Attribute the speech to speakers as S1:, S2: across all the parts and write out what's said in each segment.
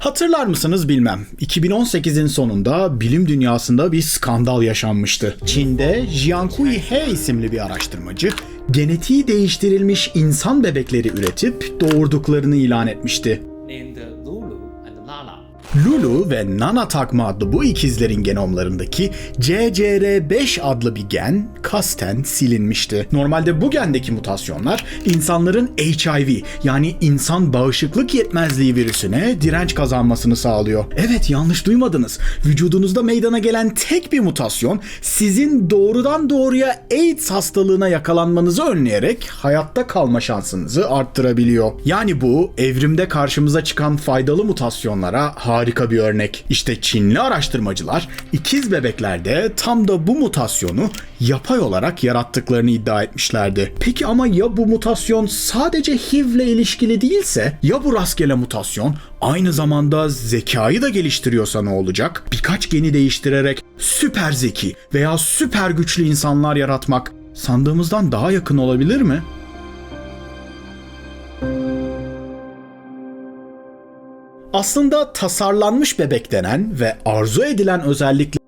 S1: Hatırlar mısınız bilmem. 2018'in sonunda bilim dünyasında bir skandal yaşanmıştı. Çin'de Jiankui He isimli bir araştırmacı genetiği değiştirilmiş insan bebekleri üretip doğurduklarını ilan etmişti. Lulu ve Nana takma adlı bu ikizlerin genomlarındaki CCR5 adlı bir gen kasten silinmişti. Normalde bu gendeki mutasyonlar insanların HIV yani insan bağışıklık yetmezliği virüsüne direnç kazanmasını sağlıyor. Evet yanlış duymadınız. Vücudunuzda meydana gelen tek bir mutasyon sizin doğrudan doğruya AIDS hastalığına yakalanmanızı önleyerek hayatta kalma şansınızı arttırabiliyor. Yani bu evrimde karşımıza çıkan faydalı mutasyonlara harika bir örnek. İşte Çinli araştırmacılar ikiz bebeklerde tam da bu mutasyonu yapay olarak yarattıklarını iddia etmişlerdi. Peki ama ya bu mutasyon sadece HIV ile ilişkili değilse? Ya bu rastgele mutasyon aynı zamanda zekayı da geliştiriyorsa ne olacak? Birkaç geni değiştirerek süper zeki veya süper güçlü insanlar yaratmak sandığımızdan daha yakın olabilir mi? Aslında tasarlanmış bebek denen ve arzu edilen özellikle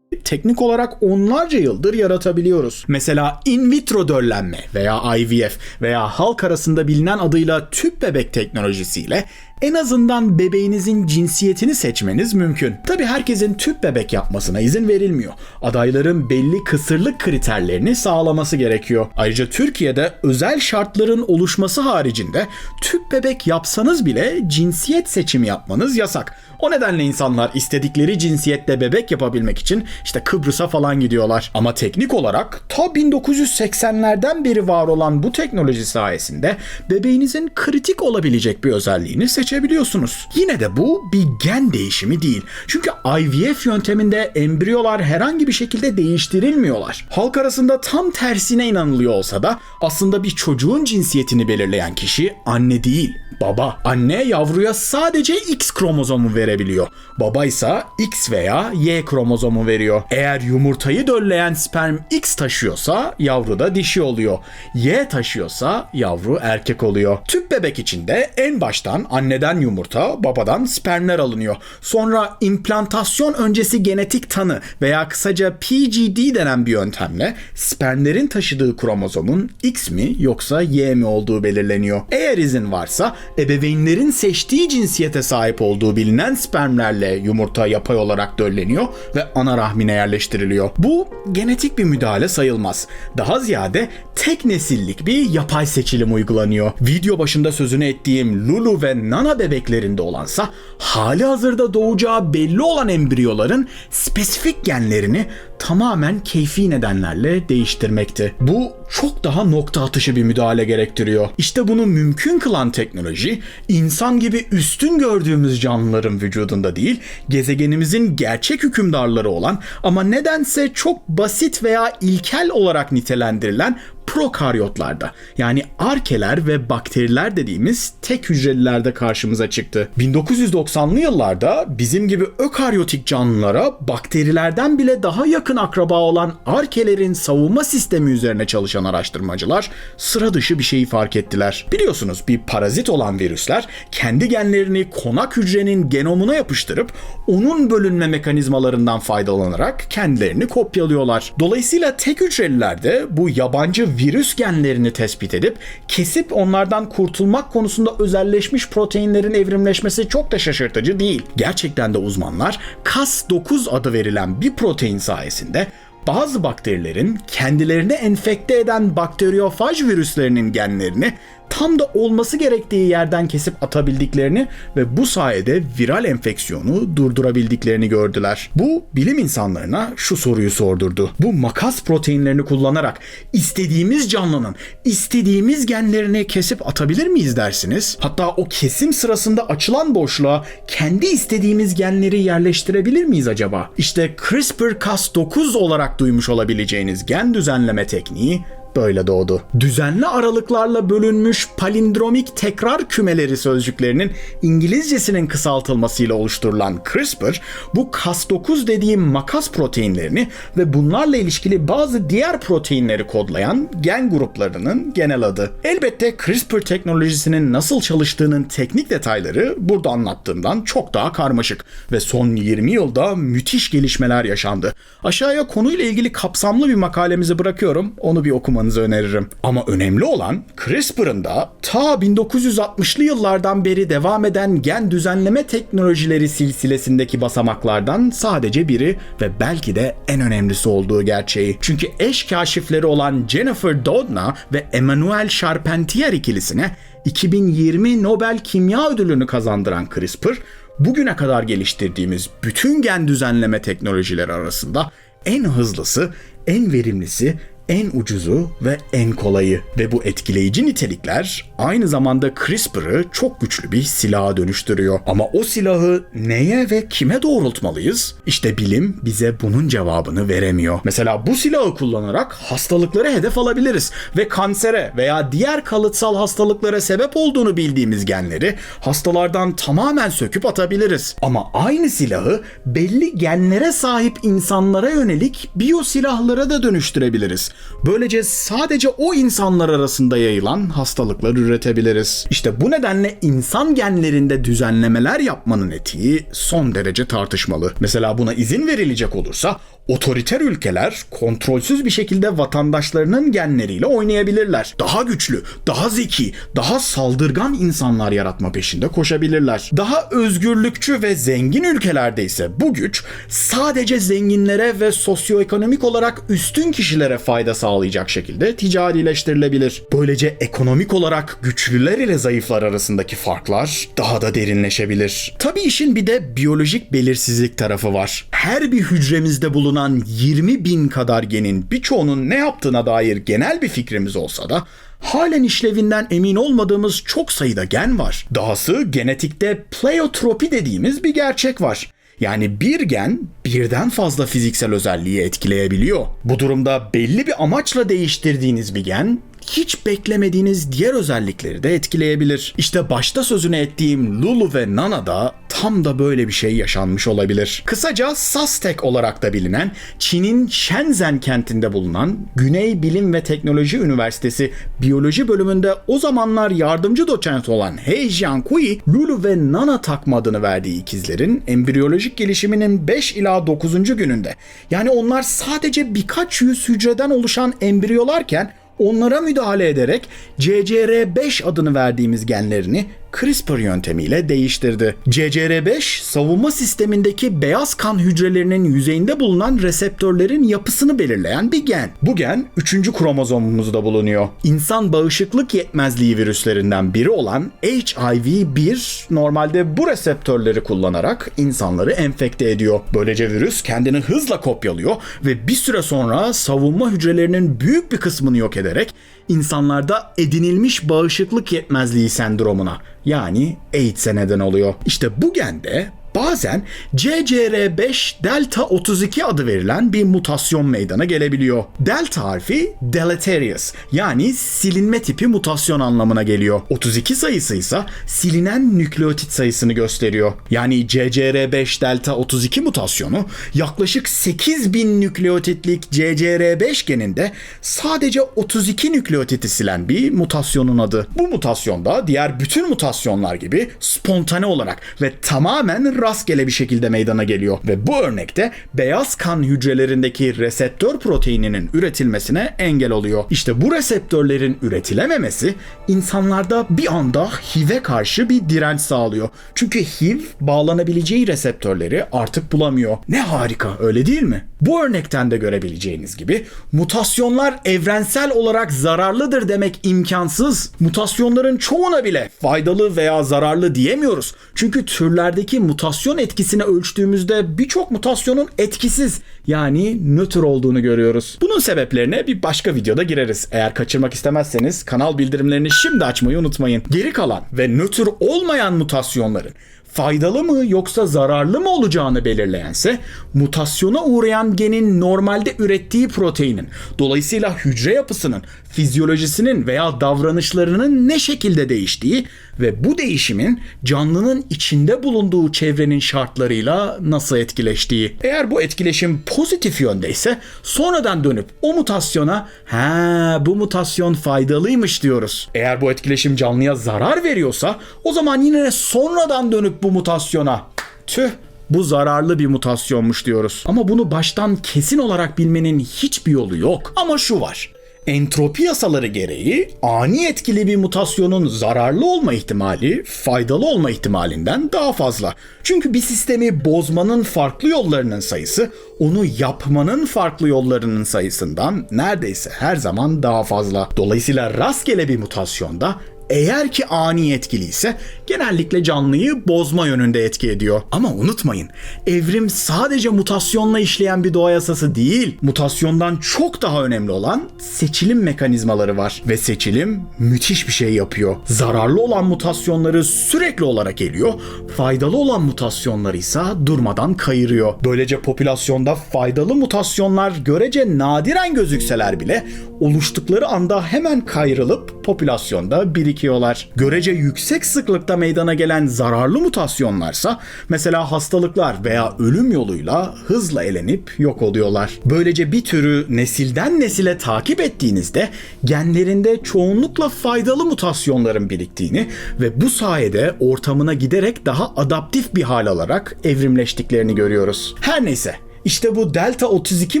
S1: teknik olarak onlarca yıldır yaratabiliyoruz. Mesela in vitro döllenme veya IVF veya halk arasında bilinen adıyla tüp bebek teknolojisiyle en azından bebeğinizin cinsiyetini seçmeniz mümkün. Tabi herkesin tüp bebek yapmasına izin verilmiyor. Adayların belli kısırlık kriterlerini sağlaması gerekiyor. Ayrıca Türkiye'de özel şartların oluşması haricinde tüp bebek yapsanız bile cinsiyet seçimi yapmanız yasak. O nedenle insanlar istedikleri cinsiyette bebek yapabilmek için işte Kıbrıs'a falan gidiyorlar. Ama teknik olarak ta 1980'lerden beri var olan bu teknoloji sayesinde bebeğinizin kritik olabilecek bir özelliğini seçebiliyorsunuz. Yine de bu bir gen değişimi değil. Çünkü IVF yönteminde embriyolar herhangi bir şekilde değiştirilmiyorlar. Halk arasında tam tersine inanılıyor olsa da aslında bir çocuğun cinsiyetini belirleyen kişi anne değil, baba. Anne yavruya sadece X kromozomu verebiliyor. Baba ise X veya Y kromozomu veriyor. Eğer yumurtayı dölleyen sperm X taşıyorsa yavru da dişi oluyor. Y taşıyorsa yavru erkek oluyor. Tüp bebek içinde en baştan anneden yumurta, babadan spermler alınıyor. Sonra implantasyon öncesi genetik tanı veya kısaca PGD denen bir yöntemle spermlerin taşıdığı kromozomun X mi yoksa Y mi olduğu belirleniyor. Eğer izin varsa ebeveynlerin seçtiği cinsiyete sahip olduğu bilinen spermlerle yumurta yapay olarak dölleniyor ve ana rahmine yerleştiriliyor. Bu genetik bir müdahale sayılmaz. Daha ziyade tek nesillik bir yapay seçilim uygulanıyor. Video başında sözünü ettiğim Lulu ve Nana bebeklerinde olansa hali hazırda doğacağı belli olan embriyoların spesifik genlerini tamamen keyfi nedenlerle değiştirmekti. Bu çok daha nokta atışı bir müdahale gerektiriyor. İşte bunu mümkün kılan teknoloji insan gibi üstün gördüğümüz canlıların vücudunda değil, gezegenimizin gerçek hükümdarları olan ama nedense çok basit veya ilkel olarak nitelendirilen prokaryotlarda yani arkeler ve bakteriler dediğimiz tek hücrelilerde karşımıza çıktı. 1990'lı yıllarda bizim gibi ökaryotik canlılara bakterilerden bile daha yakın akraba olan arkelerin savunma sistemi üzerine çalışan araştırmacılar sıra dışı bir şeyi fark ettiler. Biliyorsunuz bir parazit olan virüsler kendi genlerini konak hücrenin genomuna yapıştırıp onun bölünme mekanizmalarından faydalanarak kendilerini kopyalıyorlar. Dolayısıyla tek hücrelilerde bu yabancı virüs genlerini tespit edip kesip onlardan kurtulmak konusunda özelleşmiş proteinlerin evrimleşmesi çok da şaşırtıcı değil. Gerçekten de uzmanlar Cas9 adı verilen bir protein sayesinde bazı bakterilerin kendilerini enfekte eden bakteriyofaj virüslerinin genlerini tam da olması gerektiği yerden kesip atabildiklerini ve bu sayede viral enfeksiyonu durdurabildiklerini gördüler. Bu bilim insanlarına şu soruyu sordurdu. Bu makas proteinlerini kullanarak istediğimiz canlının istediğimiz genlerini kesip atabilir miyiz dersiniz? Hatta o kesim sırasında açılan boşluğa kendi istediğimiz genleri yerleştirebilir miyiz acaba? İşte CRISPR-Cas9 olarak duymuş olabileceğiniz gen düzenleme tekniği böyle doğdu. Düzenli aralıklarla bölünmüş palindromik tekrar kümeleri sözcüklerinin İngilizcesinin kısaltılmasıyla oluşturulan CRISPR, bu Cas9 dediğim makas proteinlerini ve bunlarla ilişkili bazı diğer proteinleri kodlayan gen gruplarının genel adı. Elbette CRISPR teknolojisinin nasıl çalıştığının teknik detayları burada anlattığımdan çok daha karmaşık ve son 20 yılda müthiş gelişmeler yaşandı. Aşağıya konuyla ilgili kapsamlı bir makalemizi bırakıyorum. Onu bir okumanızı öneririm. Ama önemli olan CRISPR'ın da ta 1960'lı yıllardan beri devam eden gen düzenleme teknolojileri silsilesindeki basamaklardan sadece biri ve belki de en önemlisi olduğu gerçeği. Çünkü eş kaşifleri olan Jennifer Doudna ve Emmanuel Charpentier ikilisine 2020 Nobel Kimya Ödülünü kazandıran CRISPR, bugüne kadar geliştirdiğimiz bütün gen düzenleme teknolojileri arasında en hızlısı, en verimlisi, en ucuzu ve en kolayı. Ve bu etkileyici nitelikler aynı zamanda CRISPR'ı çok güçlü bir silaha dönüştürüyor. Ama o silahı neye ve kime doğrultmalıyız? İşte bilim bize bunun cevabını veremiyor. Mesela bu silahı kullanarak hastalıkları hedef alabiliriz ve kansere veya diğer kalıtsal hastalıklara sebep olduğunu bildiğimiz genleri hastalardan tamamen söküp atabiliriz. Ama aynı silahı belli genlere sahip insanlara yönelik biyosilahlara da dönüştürebiliriz. Böylece sadece o insanlar arasında yayılan hastalıklar üretebiliriz. İşte bu nedenle insan genlerinde düzenlemeler yapmanın etiği son derece tartışmalı. Mesela buna izin verilecek olursa otoriter ülkeler kontrolsüz bir şekilde vatandaşlarının genleriyle oynayabilirler. Daha güçlü, daha zeki, daha saldırgan insanlar yaratma peşinde koşabilirler. Daha özgürlükçü ve zengin ülkelerde ise bu güç sadece zenginlere ve sosyoekonomik olarak üstün kişilere fayda sağlayacak şekilde ticarileştirilebilir. Böylece ekonomik olarak güçlüler ile zayıflar arasındaki farklar daha da derinleşebilir. Tabii işin bir de biyolojik belirsizlik tarafı var. Her bir hücremizde bulunan 20 bin kadar genin birçoğunun ne yaptığına dair genel bir fikrimiz olsa da halen işlevinden emin olmadığımız çok sayıda gen var. Dahası genetikte pleiotropi dediğimiz bir gerçek var. Yani bir gen birden fazla fiziksel özelliği etkileyebiliyor. Bu durumda belli bir amaçla değiştirdiğiniz bir gen hiç beklemediğiniz diğer özellikleri de etkileyebilir. İşte başta sözünü ettiğim Lulu ve Nana'da tam da böyle bir şey yaşanmış olabilir. Kısaca SASTEC olarak da bilinen Çin'in Shenzhen kentinde bulunan Güney Bilim ve Teknoloji Üniversitesi Biyoloji bölümünde o zamanlar yardımcı doçent olan He Jiankui, Lulu ve Nana takma adını verdiği ikizlerin embriyolojik gelişiminin 5 ila 9. gününde yani onlar sadece birkaç yüz hücreden oluşan embriyolarken onlara müdahale ederek CCR5 adını verdiğimiz genlerini CRISPR yöntemiyle değiştirdi. CCR5 savunma sistemindeki beyaz kan hücrelerinin yüzeyinde bulunan reseptörlerin yapısını belirleyen bir gen. Bu gen 3. kromozomumuzda bulunuyor. İnsan bağışıklık yetmezliği virüslerinden biri olan HIV-1 normalde bu reseptörleri kullanarak insanları enfekte ediyor. Böylece virüs kendini hızla kopyalıyor ve bir süre sonra savunma hücrelerinin büyük bir kısmını yok ederek insanlarda edinilmiş bağışıklık yetmezliği sendromuna yani AIDS'e neden oluyor. İşte bu gende bazen CCR5 delta 32 adı verilen bir mutasyon meydana gelebiliyor. Delta harfi deleterious yani silinme tipi mutasyon anlamına geliyor. 32 sayısı ise silinen nükleotit sayısını gösteriyor. Yani CCR5 delta 32 mutasyonu yaklaşık 8000 nükleotitlik CCR5 geninde sadece 32 nükleotiti silen bir mutasyonun adı. Bu mutasyonda diğer bütün mutasyonlar gibi spontane olarak ve tamamen rastgele bir şekilde meydana geliyor ve bu örnekte beyaz kan hücrelerindeki reseptör proteininin üretilmesine engel oluyor. İşte bu reseptörlerin üretilememesi insanlarda bir anda HIV'e karşı bir direnç sağlıyor. Çünkü HIV bağlanabileceği reseptörleri artık bulamıyor. Ne harika öyle değil mi? Bu örnekten de görebileceğiniz gibi mutasyonlar evrensel olarak zararlıdır demek imkansız. Mutasyonların çoğuna bile faydalı veya zararlı diyemiyoruz. Çünkü türlerdeki mutasyon etkisini ölçtüğümüzde birçok mutasyonun etkisiz yani nötr olduğunu görüyoruz. Bunun sebeplerine bir başka videoda gireriz. Eğer kaçırmak istemezseniz kanal bildirimlerini şimdi açmayı unutmayın. Geri kalan ve nötr olmayan mutasyonların faydalı mı yoksa zararlı mı olacağını belirleyense mutasyona uğrayan genin normalde ürettiği proteinin dolayısıyla hücre yapısının fizyolojisinin veya davranışlarının ne şekilde değiştiği ve bu değişimin canlının içinde bulunduğu çevrenin şartlarıyla nasıl etkileştiği. Eğer bu etkileşim pozitif yöndeyse sonradan dönüp o mutasyona ha bu mutasyon faydalıymış diyoruz. Eğer bu etkileşim canlıya zarar veriyorsa o zaman yine sonradan dönüp bu mutasyona tüh bu zararlı bir mutasyonmuş diyoruz. Ama bunu baştan kesin olarak bilmenin hiçbir yolu yok. Ama şu var. Entropi yasaları gereği ani etkili bir mutasyonun zararlı olma ihtimali faydalı olma ihtimalinden daha fazla. Çünkü bir sistemi bozmanın farklı yollarının sayısı onu yapmanın farklı yollarının sayısından neredeyse her zaman daha fazla. Dolayısıyla rastgele bir mutasyonda eğer ki ani etkiliyse genellikle canlıyı bozma yönünde etki ediyor. Ama unutmayın, evrim sadece mutasyonla işleyen bir doğa yasası değil. Mutasyondan çok daha önemli olan seçilim mekanizmaları var ve seçilim müthiş bir şey yapıyor. Zararlı olan mutasyonları sürekli olarak eliyor, faydalı olan mutasyonları ise durmadan kayırıyor. Böylece popülasyonda faydalı mutasyonlar görece nadiren gözükseler bile oluştukları anda hemen kayrılıp popülasyonda birikiyorlar. Görece yüksek sıklıkta meydana gelen zararlı mutasyonlarsa mesela hastalıklar veya ölüm yoluyla hızla elenip yok oluyorlar. Böylece bir türü nesilden nesile takip ettiğinizde genlerinde çoğunlukla faydalı mutasyonların biriktiğini ve bu sayede ortamına giderek daha adaptif bir hal alarak evrimleştiklerini görüyoruz. Her neyse işte bu delta 32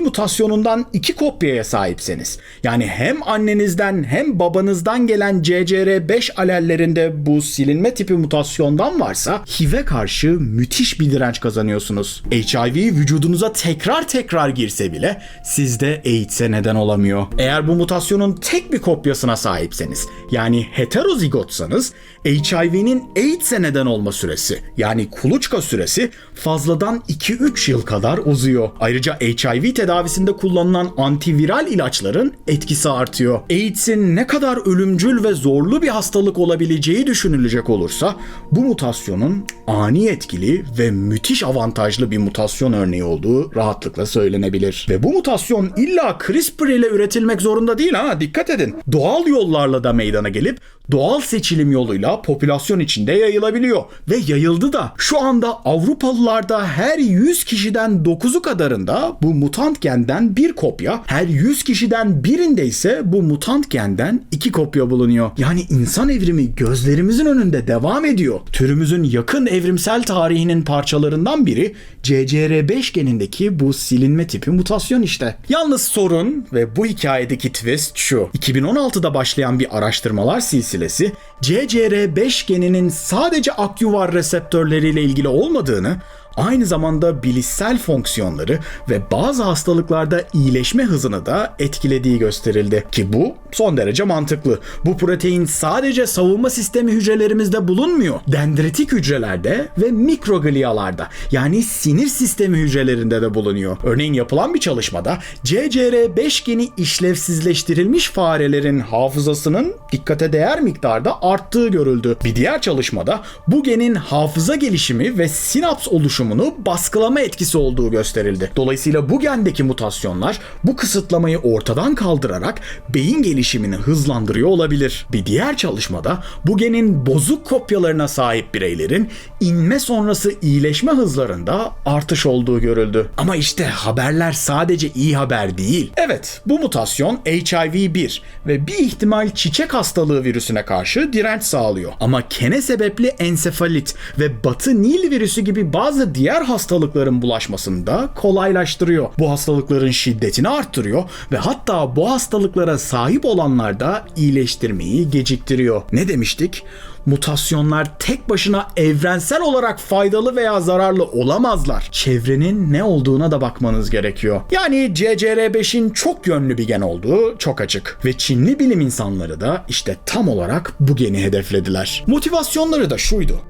S1: mutasyonundan iki kopyaya sahipseniz, yani hem annenizden hem babanızdan gelen CCR5 alellerinde bu silinme tipi mutasyondan varsa HIV'e karşı müthiş bir direnç kazanıyorsunuz. HIV vücudunuza tekrar tekrar girse bile sizde AIDS'e neden olamıyor. Eğer bu mutasyonun tek bir kopyasına sahipseniz, yani heterozigotsanız HIV'nin AIDS'e neden olma süresi, yani kuluçka süresi fazladan 2-3 yıl kadar uzuyor. Ayrıca HIV tedavisinde kullanılan antiviral ilaçların etkisi artıyor. AIDS'in ne kadar ölümcül ve zorlu bir hastalık olabileceği düşünülecek olursa bu mutasyonun ani etkili ve müthiş avantajlı bir mutasyon örneği olduğu rahatlıkla söylenebilir. Ve bu mutasyon illa CRISPR ile üretilmek zorunda değil ha dikkat edin. Doğal yollarla da meydana gelip doğal seçilim yoluyla popülasyon içinde yayılabiliyor. Ve yayıldı da. Şu anda Avrupalılarda her 100 kişiden 9'u kadarında bu mutant genden bir kopya, her 100 kişiden birinde ise bu mutant genden iki kopya bulunuyor. Yani insan evrimi gözlerimizin önünde devam ediyor. Türümüzün yakın evrimsel tarihinin parçalarından biri CCR5 genindeki bu silinme tipi mutasyon işte. Yalnız sorun ve bu hikayedeki twist şu. 2016'da başlayan bir araştırmalar silsilesi CCR5 geninin sadece akyuvar reseptörleriyle ilgili olmadığını aynı zamanda bilişsel fonksiyonları ve bazı hastalıklarda iyileşme hızını da etkilediği gösterildi. Ki bu son derece mantıklı. Bu protein sadece savunma sistemi hücrelerimizde bulunmuyor. Dendritik hücrelerde ve mikroglialarda yani sinir sistemi hücrelerinde de bulunuyor. Örneğin yapılan bir çalışmada CCR5 geni işlevsizleştirilmiş farelerin hafızasının dikkate değer miktarda arttığı görüldü. Bir diğer çalışmada bu genin hafıza gelişimi ve sinaps oluşumunu baskılama etkisi olduğu gösterildi. Dolayısıyla bu gendeki mutasyonlar bu kısıtlamayı ortadan kaldırarak beyin gelişimini hızlandırıyor olabilir. Bir diğer çalışmada bu genin bozuk kopyalarına sahip bireylerin inme sonrası iyileşme hızlarında artış olduğu görüldü. Ama işte haberler sadece iyi haber değil. Evet, bu mutasyon HIV-1 ve bir ihtimal çiçek hastalığı virüsüne karşı direnç sağlıyor. Ama kene sebepli ensefalit ve batı Nil virüsü gibi bazı diğer hastalıkların bulaşmasını da kolaylaştırıyor. Bu hastalıkların şiddetini arttırıyor ve hatta bu hastalıklara sahip olanlarda iyileştirmeyi geciktiriyor. Ne demiştik? Mutasyonlar tek başına evrensel olarak faydalı veya zararlı olamazlar. Çevrenin ne olduğuna da bakmanız gerekiyor. Yani CCR5'in çok yönlü bir gen olduğu çok açık. Ve Çinli bilim insanları da işte tam olarak bu geni hedeflediler. Motivasyonları da şuydu.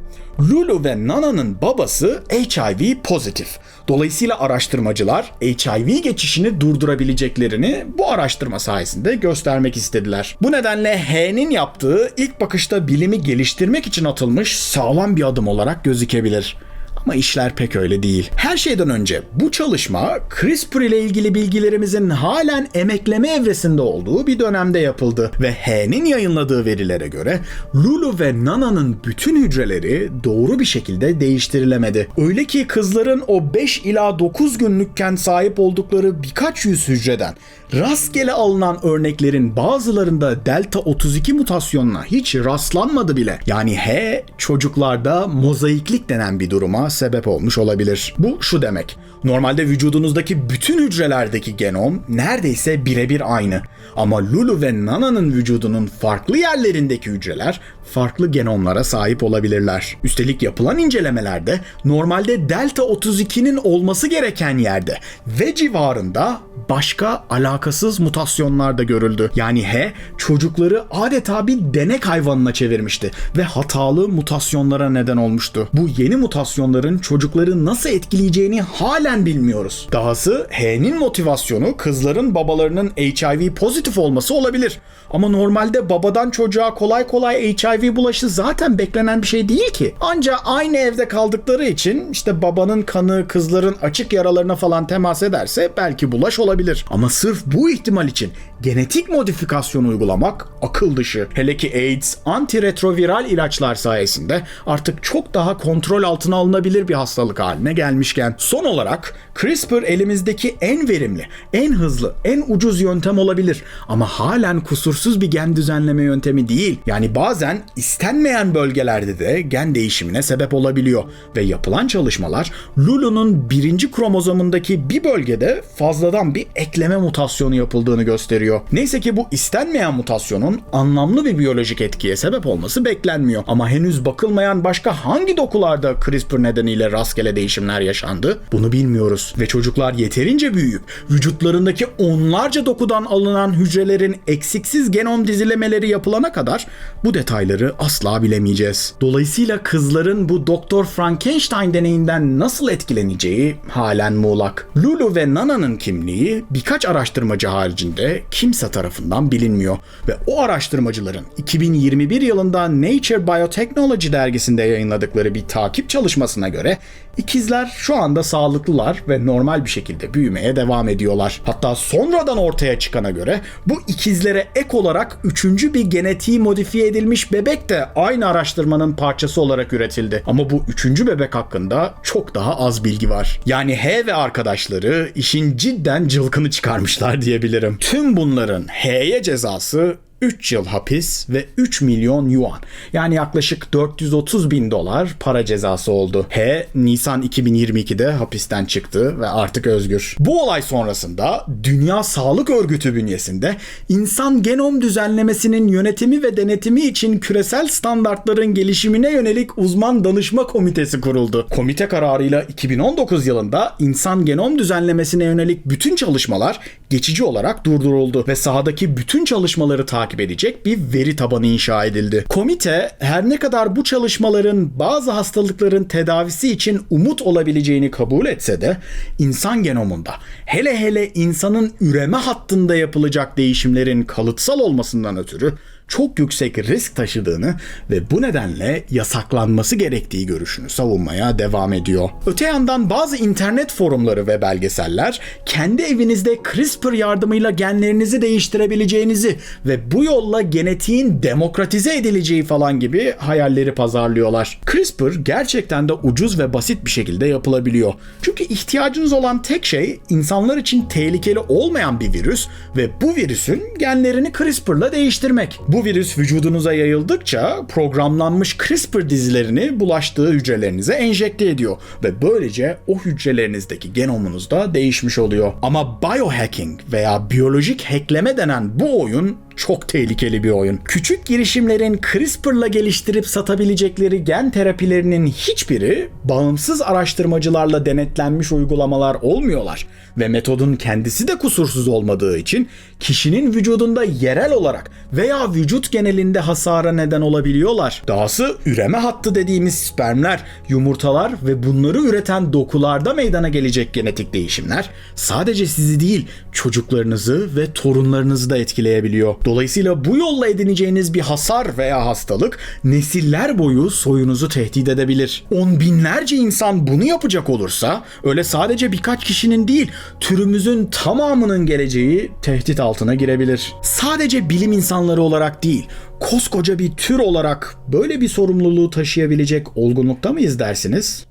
S1: Lulu ve Nana'nın babası HIV pozitif. Dolayısıyla araştırmacılar HIV geçişini durdurabileceklerini bu araştırma sayesinde göstermek istediler. Bu nedenle H'nin yaptığı ilk bakışta bilimi geliştirmek için atılmış sağlam bir adım olarak gözükebilir. Ama işler pek öyle değil. Her şeyden önce bu çalışma CRISPR ile ilgili bilgilerimizin halen emekleme evresinde olduğu bir dönemde yapıldı ve H'nin yayınladığı verilere göre Lulu ve Nana'nın bütün hücreleri doğru bir şekilde değiştirilemedi. Öyle ki kızların o 5 ila 9 günlükken sahip oldukları birkaç yüz hücreden rastgele alınan örneklerin bazılarında delta 32 mutasyonuna hiç rastlanmadı bile. Yani H çocuklarda mozaiklik denen bir duruma sebep olmuş olabilir. Bu şu demek. Normalde vücudunuzdaki bütün hücrelerdeki genom neredeyse birebir aynı. Ama Lulu ve Nana'nın vücudunun farklı yerlerindeki hücreler farklı genomlara sahip olabilirler. Üstelik yapılan incelemelerde normalde delta 32'nin olması gereken yerde ve civarında başka alakasız mutasyonlar da görüldü. Yani H çocukları adeta bir denek hayvanına çevirmişti ve hatalı mutasyonlara neden olmuştu. Bu yeni mutasyonların çocukları nasıl etkileyeceğini halen bilmiyoruz. Dahası H'nin motivasyonu kızların babalarının HIV pozitif olması olabilir. Ama normalde babadan çocuğa kolay kolay HIV bulaşı zaten beklenen bir şey değil ki. Anca aynı evde kaldıkları için işte babanın kanı kızların açık yaralarına falan temas ederse belki bulaş olabilir. Ama sırf bu ihtimal için genetik modifikasyon uygulamak akıl dışı. Hele ki AIDS, antiretroviral ilaçlar sayesinde artık çok daha kontrol altına alınabilir bir hastalık haline gelmişken. Son olarak CRISPR elimizdeki en verimli, en hızlı, en ucuz yöntem olabilir. Ama halen kusursuz bir gen düzenleme yöntemi değil. Yani bazen istenmeyen bölgelerde de gen değişimine sebep olabiliyor. Ve yapılan çalışmalar Lulu'nun birinci kromozomundaki bir bölgede fazladan bir ekleme mutasyonu yapıldığını gösteriyor. Neyse ki bu istenmeyen mutasyonun anlamlı bir biyolojik etkiye sebep olması beklenmiyor. Ama henüz bakılmayan başka hangi dokularda CRISPR nedeniyle rastgele değişimler yaşandı bunu bilmiyoruz. Ve çocuklar yeterince büyüyüp vücutlarındaki onlarca dokudan alınan hücrelerin eksiksiz genom dizilemeleri yapılana kadar bu detayları asla bilemeyeceğiz. Dolayısıyla kızların bu Doktor Frankenstein deneyinden nasıl etkileneceği halen muğlak. Lulu ve Nana'nın kimliği birkaç araştırmacı haricinde kimse tarafından bilinmiyor ve o araştırmacıların 2021 yılında Nature Biotechnology dergisinde yayınladıkları bir takip çalışmasına göre ikizler şu anda sağlıklılar ve normal bir şekilde büyümeye devam ediyorlar. Hatta sonradan ortaya çıkana göre bu ikizlere ek olarak üçüncü bir genetiği modifiye edilmiş bebek de aynı araştırmanın parçası olarak üretildi. Ama bu üçüncü bebek hakkında çok daha az bilgi var. Yani H ve arkadaşları işin cidden cılkını çıkarmışlar diyebilirim. Tüm bunların H'ye cezası 3 yıl hapis ve 3 milyon yuan yani yaklaşık 430 bin dolar para cezası oldu. H Nisan 2022'de hapisten çıktı ve artık özgür. Bu olay sonrasında Dünya Sağlık Örgütü bünyesinde insan genom düzenlemesinin yönetimi ve denetimi için küresel standartların gelişimine yönelik uzman danışma komitesi kuruldu. Komite kararıyla 2019 yılında insan genom düzenlemesine yönelik bütün çalışmalar geçici olarak durduruldu ve sahadaki bütün çalışmaları takip edecek bir veri tabanı inşa edildi. Komite her ne kadar bu çalışmaların bazı hastalıkların tedavisi için umut olabileceğini kabul etse de insan genomunda hele hele insanın üreme hattında yapılacak değişimlerin kalıtsal olmasından ötürü çok yüksek risk taşıdığını ve bu nedenle yasaklanması gerektiği görüşünü savunmaya devam ediyor. Öte yandan bazı internet forumları ve belgeseller kendi evinizde CRISPR yardımıyla genlerinizi değiştirebileceğinizi ve bu yolla genetiğin demokratize edileceği falan gibi hayalleri pazarlıyorlar. CRISPR gerçekten de ucuz ve basit bir şekilde yapılabiliyor. Çünkü ihtiyacınız olan tek şey insanlar için tehlikeli olmayan bir virüs ve bu virüsün genlerini CRISPR'la değiştirmek. Bu virüs vücudunuza yayıldıkça programlanmış CRISPR dizilerini bulaştığı hücrelerinize enjekte ediyor ve böylece o hücrelerinizdeki genomunuz da değişmiş oluyor. Ama biohacking veya biyolojik hackleme denen bu oyun çok tehlikeli bir oyun. Küçük girişimlerin CRISPR'la geliştirip satabilecekleri gen terapilerinin hiçbiri bağımsız araştırmacılarla denetlenmiş uygulamalar olmuyorlar ve metodun kendisi de kusursuz olmadığı için kişinin vücudunda yerel olarak veya vücut genelinde hasara neden olabiliyorlar. Dahası üreme hattı dediğimiz spermler, yumurtalar ve bunları üreten dokularda meydana gelecek genetik değişimler sadece sizi değil çocuklarınızı ve torunlarınızı da etkileyebiliyor. Dolayısıyla bu yolla edineceğiniz bir hasar veya hastalık nesiller boyu soyunuzu tehdit edebilir. On binlerce insan bunu yapacak olursa öyle sadece birkaç kişinin değil türümüzün tamamının geleceği tehdit altına girebilir. Sadece bilim insanları olarak değil koskoca bir tür olarak böyle bir sorumluluğu taşıyabilecek olgunlukta mıyız dersiniz?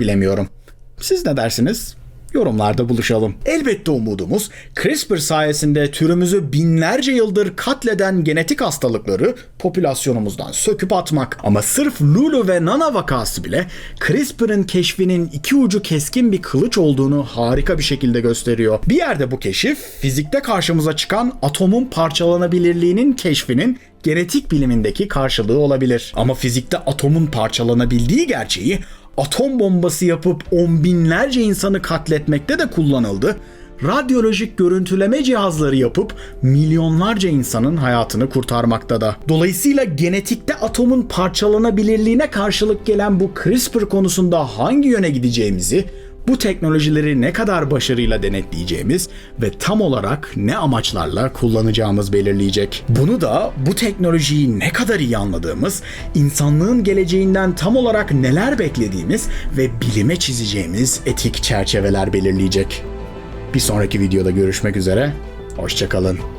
S1: Bilemiyorum. Siz ne dersiniz? Yorumlarda buluşalım. Elbette umudumuz CRISPR sayesinde türümüzü binlerce yıldır katleden genetik hastalıkları popülasyonumuzdan söküp atmak. Ama sırf Lulu ve Nana vakası bile CRISPR'ın keşfinin iki ucu keskin bir kılıç olduğunu harika bir şekilde gösteriyor. Bir yerde bu keşif fizikte karşımıza çıkan atomun parçalanabilirliğinin keşfinin genetik bilimindeki karşılığı olabilir. Ama fizikte atomun parçalanabildiği gerçeği atom bombası yapıp on binlerce insanı katletmekte de kullanıldı. Radyolojik görüntüleme cihazları yapıp milyonlarca insanın hayatını kurtarmakta da. Dolayısıyla genetikte atomun parçalanabilirliğine karşılık gelen bu CRISPR konusunda hangi yöne gideceğimizi, bu teknolojileri ne kadar başarıyla denetleyeceğimiz ve tam olarak ne amaçlarla kullanacağımız belirleyecek. Bunu da bu teknolojiyi ne kadar iyi anladığımız, insanlığın geleceğinden tam olarak neler beklediğimiz ve bilime çizeceğimiz etik çerçeveler belirleyecek. Bir sonraki videoda görüşmek üzere, hoşçakalın.